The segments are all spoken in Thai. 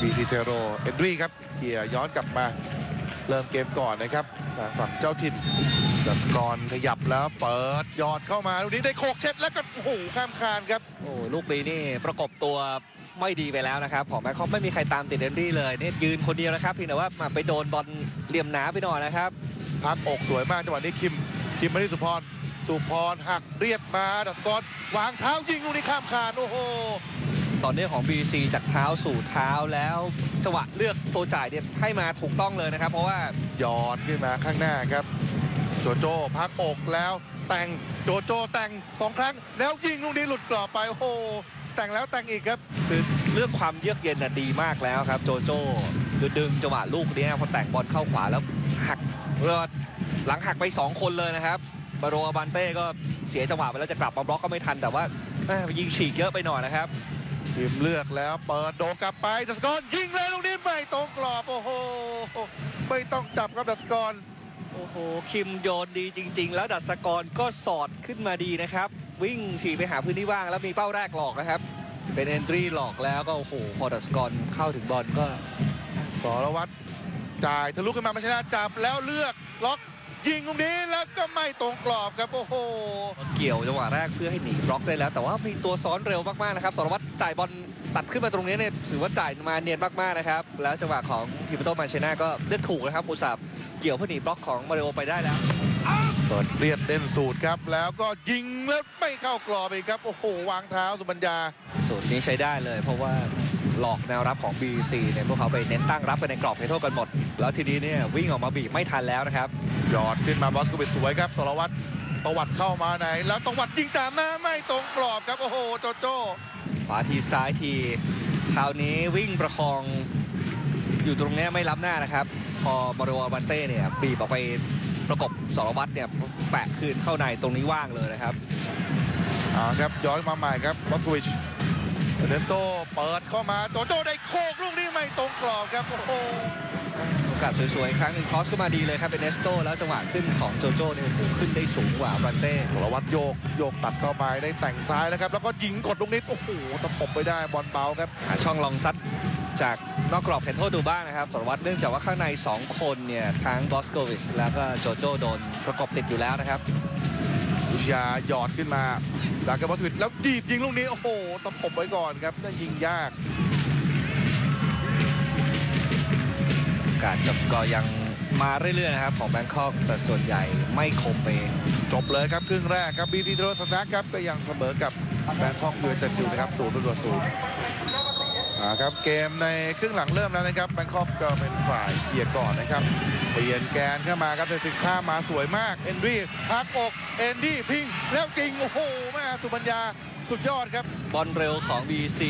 บีซีเทโรเอนดรีครับเกียร์ย้อนกลับมาเริ่มเกมก่อนนะครับทางฝั่งเจ้าถิ่นดัสกรขยับแล้วเปิดยอดเข้ามาลูกนี้ได้โคกเช็ดแล้วก็โอ้โหข้ามคานครับโอ้ลูกนี้นี่ประกบตัวไม่ดีไปแล้วนะครับ ของแบงคอกไม่มีใครตามติดเอนดี้เลยเนี่ยยืนคนเดียวนะครับเพียงแต่ว่ามาไปโดนบอลเหลี่ยมหนาไปหน่อยนะครับพักอกสวยมากจังหวะนี้คิมคิมมาที่สุพรสุพรหักเรียบมาดัสกรวางเท้ายิงลูกนี้ข้ามคานโอ้โห ตอนนี้ของ BC จากเท้าสู่เท้าแล้วจังหวะเลือกตัวจ่ายเนี่ยให้มาถูกต้องเลยนะครับ เพราะว่ายอดขึ้นมาข้างหน้าครับ โจโจ้พักอกแล้วแต่งโจโจ้แต่งสองครั้ง แล้วยิงลูกนี้หลุดกรอบไปโอ้โหแต่งแล้วแต่งอีกครับ คือเรื่องความเยือกเย็นน่ะดีมากแล้วครับ โจโจ้คือดึงจังหวะลูกนี้พอแต่งบอลเข้าขวาแล้วหักเรือหลังหักไป 2 คนเลยนะครับบาโรอาบันเต้ก็เสียจังหวะไปแล้วจะกลับมาบล็อกก็ไม่ทันแต่ว่ายิงฉีกเยอะไปหน่อยนะครับ ทีมเลือกแล้วเปิดโดนกลับไปดัสกรยิงเลยลูกนี้ไม่ตรงกรอบโอ้โหไม่ต้องจับครับดัสกรโอ้โหคิมโยนดีจริง ๆ แล้วดัชกรก็สอดขึ้นมาดีนะครับ วิ่งฉีกไปหาพื้นที่ว่างแล้วมีเป้าแรกหลอกนะครับ เป็นเอนทรีหลอกแล้วก็โอ้โหพอดัชกรเข้าถึงบอลก็สรวัตรจ่ายทะลุขึ้นมาไม่ชนะจับแล้วเลือกล็อกยิงตรงนี้แล้วก็ไม่ตรงกรอบครับโอ้โห เกี่ยวจังหวะแรกเพื่อให้หนีบล็อกได้แล้ว แต่ว่ามีตัวซ้อนเร็วมากๆนะครับสรวัตร จ่ายบอลตัดขึ้นมาตรงนี้เนี่ยถือว่าจ่ายมาเนียนมากๆนะครับ แล้วจังหวะของทิปโตมาเชน่าก็เลือกถูกนะครับอุตสาห์เกี่ยวเพื่อหนีบล็อกของมาริโอไปได้แล้วเปิดเลียดเล่นสูตรครับ แล้วก็ยิงแล้วไม่เข้ากรอบอีกครับ โอ้โห วางเท้าสุบัญญา สูตรนี้ใช้ได้เลย เพราะว่าหลอกแนวรับของ BC เนี่ยพวกเขาไปเน้นตั้งรับไปในกรอบเขตโทษกันหมด แล้วทีนี้เนี่ยวิ่งออกมาบีบไม่ทันแล้วนะครับหยอดขึ้นมาบอสโกวิชสวยครับสรวัตรประวัติเข้ามาไหน แล้วตวัดยิงตามหน้าไม่ตรงกรอบครับโอ้โหโจโจ้ ขวาทีซ้ายทีคราวนี้วิ่งประคองอยู่ตรงนี้ไม่รับหน้านะครับ พอมาริโอบันเต้เนี่ยบีบออกไปประกบสรวัตรเนี่ยแปะคืนเข้าในตรงนี้ว่างเลยนะครับอ่าครับย้อนมาใหม่ครับบอสโกวิชเอเนสโตเปิดเข้ามาโตโตได้โคกลูกนี้ไม่ตรงกรอบครับโอ้โห กาสสวยๆอีกครั้งหนึ่งคอสขึ้นมาดีเลยครับเป็นเนสโตแล้วจังหวะขึ้นของโจโจ้เนี่ยโอ้โหขึ้นได้สูงกว่าบันเต้สรวัตรโยกโยกตัดเข้าไปได้แต่งซ้ายแล้วครับ แล้วก็ยิงกดลูกนี้โอ้โหตะปบไปได้บอลเบาครับหาช่องลองซัดจากนอกกรอบเขตโทษดูบ้างนะครับสารวัตรเนื่องจากว่าข้างใน 2 คนเนี่ยทั้งบอสโกวิชแล้วก็โจโจ้โดนประกบติดอยู่แล้วนะครับวิชยาหยอดขึ้นมาแล้วก็บอสวิตแล้วดีดยิงลูกนี้โอ้โหตะปบไว้ก่อนครับน่ายิงยาก การจบสกอร์ยังมาเรื่อยๆนะครับของแบงคอกแต่ส่วนใหญ่ไม่คมไปจบเลยครับครึ่งแรกครับบีทีโทรสนักครับก็ยังเสมอกับแบงคอกยูไนเต็ดอยู่นะครับศูนย์ต่อศูนย์อ่าครับเกมในครึ่งหลังเริ่มแล้วนะครับแบงคอกก็เป็นฝ่ายเคลียร์ก่อนนะครับเปลี่ยนแกนเข้ามาครับแต่สินค้ามาสวยมากเอนดี้พักอกเอนดี้พิงแล้วจริงโอ้โหแม่สุบัญญาสุดยอดครับบอลเร็วของ BC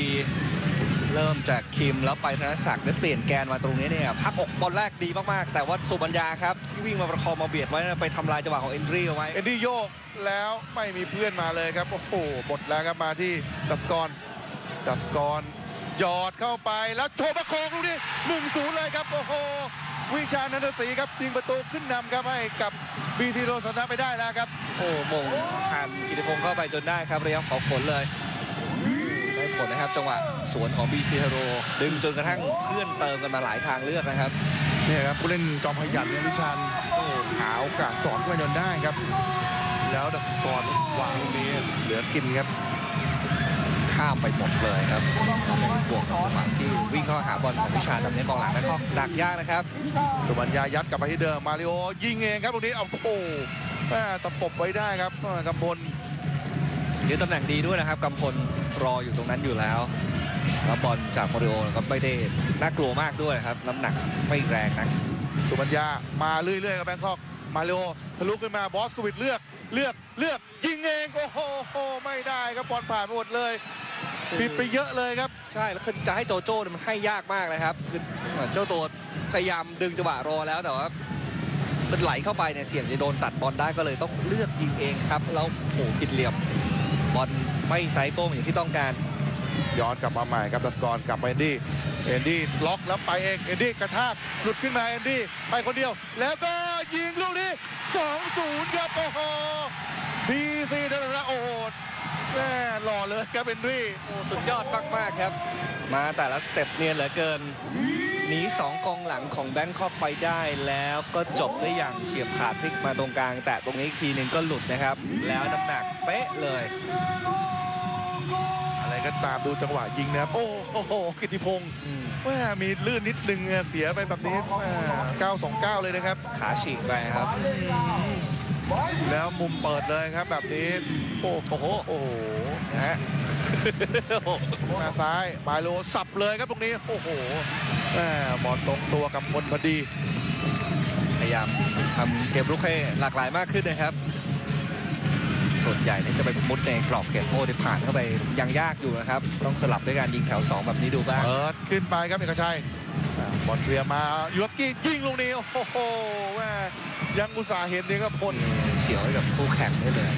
เริ่มจากคิมแล้วไปธนศักดิ์ได้เปลี่ยนแกนมาตรงนี้เนี่ยพักอกบอลแรกดีมากๆ แต่ว่าสุบัญญาครับ ที่วิ่งมาประคองมาเบียดไว้นะไปทำลายจังหวะของเอนทรีเอาไว้เอนดี้โยกแล้วไม่มีเพื่อนมาเลยครับ โอ้โหหมดแล้วครับมาที่ดัสกรดัสกรหยอดเข้าไปแล้วโชว์ประโคองลูกนี้หนึ่งศูนย์เลยครับ โอ้โหวิชานันทศรีครับยิงประตูขึ้นนำครับให้กับบีทีโรสนะไปได้แล้วครับ โอ้มงหันกิติพงศ์เข้าไปจนได้ครับระยะขอฝนเลย ได้ผลนะครับ จังหวะสวนของ BC h e r o ดึงจนกระทั่งเพื่อนเติมกันมาหลายทางเลือกนะครับเนี่ยครับผู้เล่นจอมขยันเนี่ยวิชาญโอ้หาโอกาสสอนขึ้นมาจนได้ครับ แล้วดัสกรวางลูกนี้เหลือกินครับข้ามไปหมดเลยครับบวกกับจังหวะที่วิ่งเข้าหาบอลของวิชาแบบนี้กองหลังแบงคอกดักยากนะครับสุบัญญายัดกลับไปที่เดิมมาริโอยิงเองครับลูกนี้เอาโอ้โหแม่ตะปบไว้ได้ครับกำพล ยืนตำแหน่งดีด้วยนะครับกำพลรออยู่ตรงนั้นอยู่แล้วแล้วบอลจากมาริโอก็ไม่ได้น่ากลัวมากด้วยครับ น้ำหนักไม่แรงนักสุบัญญามาเรื่อยๆกับแบงคอกมาริโอทะลุขึ้นมาบอสโควิดเลือกเลือกเลือกยิงเองโอ้โหไม่ได้ครับบอลผ่านไปหมดเลยผิดไปเยอะเลยครับ ใช่แล้วคือจะให้โจโจ้เนี่ยมันให้ยากมากนะครับคือเหมือนเจ้าตัวพยายามดึงจังหวะรอแล้วแต่ว่ามันไหลเข้าไปเนี่ยเสี่ยงจะโดนตัดบอลได้ก็เลยต้องเลือกยิงเองครับ แล้วโหผิดเหลี่ยม บอลไม่ไซส์โป้งอย่างที่ต้องการ ย้อนกลับมาใหม่ครับดัสกรกลับไปเอนดี้เอนดี้ล็อกแล้วไปเองเอนดี้กระชากหลุดขึ้นมาเอนดี้ไปคนเดียว แล้วก็ยิงลูกนี้2-0ครับโอ้โหบีซีเทโรนะโอ้โหแม่หล่อเลยครับเอนรี่โอ้สุดยอดมากๆครับ มาแต่ละสเต็ปเนียนเหลือเกิน หนีสองกองหลังของแบงคอกไปได้แล้วก็จบได้อย่างเฉียบขาดพลิกมาตรงกลาง แต่ตรงนี้อีกทีหนึ่งก็หลุดนะครับ แล้วน้ำหนักเป๊ะเลย อะไรก็ตามดูจังหวะยิงนะครับ โอ้โหกิติพงศ์แม่มีลื่นนิดนึงอะเสียไปแบบนี้แม่929 เลยนะครับ ขาฉีกไปครับ แล้วมุมเปิดเลยครับแบบนี้ โอ้โอ้โห โอ้โหนะฮะ มาซ้ายมาโลสับเลยครับตรงนี้ โอ้โหแม่ บอลตรงตัวกับคนพอดี พยายามทำเกมรุกให้หลากหลายมากขึ้นนะครับ ส่วนใหญ่เนี่ยจะไปมุดในกรอบเขตโทษที่ผ่านเข้าไปยังยากอยู่นะครับ ต้องสลับด้วยการยิงแถว 2 แบบนี้ดูบ้างเปิดขึ้นไปครับเอกชัยอ่าบอลเคลียร์มายูรฟสกี้ยิงลูกนี้โอ้โหแม่ยังอุตส่าห์เห็นนี่ก็พลเฉียวให้กับคู่แข่งได้เลย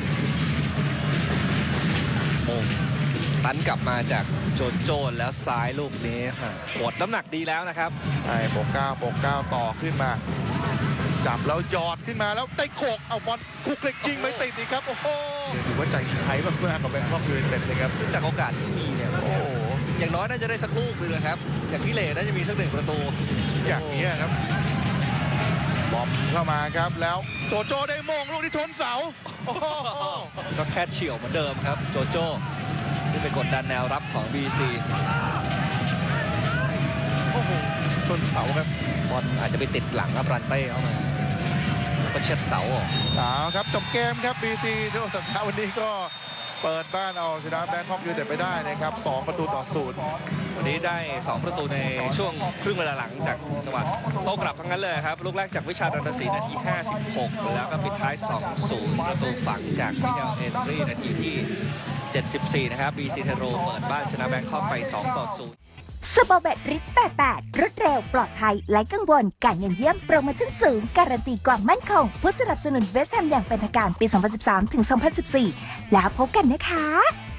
มง ตันกลับมาจากโจนโจนแล้วซ้ายลูกนี้ฮะหดน้ำหนักดีแล้วนะครับไอ้โปกเก้าโปกเก้าต่อขึ้นมา จับแล้วหยอดขึ้นมาแล้วได้โขกเอาบอลคุกเล็กยิงไม่ติดอีกครับ โอ้โหถือว่าใจหายมากๆกับแบงคอกยูไนเต็ดเลยครับจากโอกาสที่มีเนี่ยโอ้โหอย่างน้อยน่าจะได้สักลูกหนึงนะครับ อย่างพี่เหล่น่าจะมีสักหนึ่งประตู อย่างนี้ยครับบอมเข้ามาครับแล้วโจโจได้โมงลูกที่ชนเสาโอ้โหก็แค่เฉียวเหมือนเดิมครับ โจโจ้ ที่ไปกดดันแนวรับของ BC โอ้โหชนเสาครับบอลอาจจะไปติดหลังอับรันเต้เข้ามาแล้วก็เช็ดเสาออกเอาครับจบเกมครับ BC ที่โอสัปดาห์วันนี้ก็เปิดบ้านเอาชนะแบงคอกยูไนเต็ดไปได้นะครับสองประตูต่อศูนย์วันนี้ได้ 2 ประตูในช่วงครึ่งเวลาหลังจากจังหวะโต้กลับทั้งนั้นเลยครับ ลูกแรกจากวิชาดันตศรีนาที 56 แล้วก็ปิดท้าย 2-0 ประตูฝังจากมิเกลเอนรีนาทีที่ 74 นะครับ BC เทโรเปิดบ้านชนะแบงคอกไป 2 ต่อ 0สปอร์เบตริป88รวดเร็วปลอดภัยไร้กังวล การเงินเยี่ยมโปรโมชั่นสูง การันตีความมั่นคงผู้สนับสนุนเวสแฮมอย่างเป็นทางการปี 2013 ถึง 2014 แล้วพบกันนะคะ